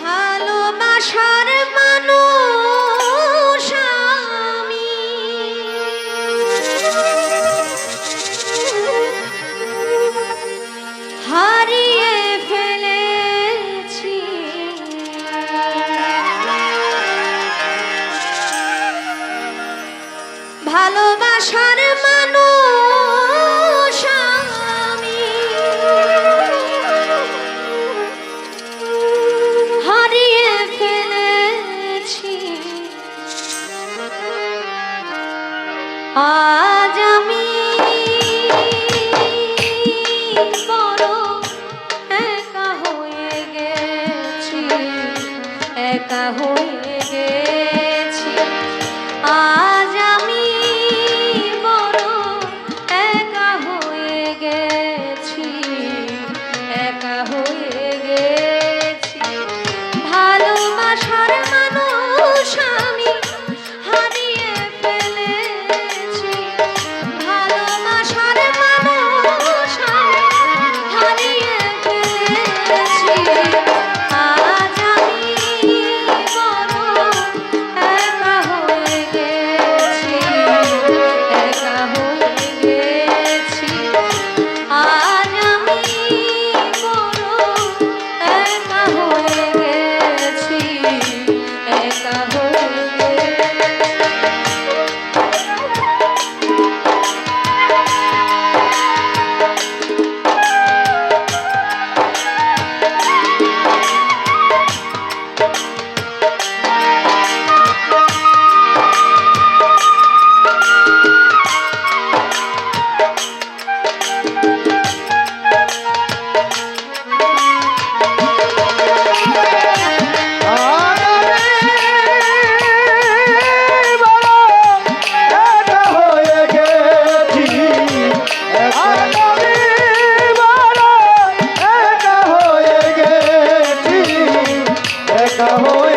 ভালোবাসার হারিয়ে ভালোবাসার 啊。একা হয়ে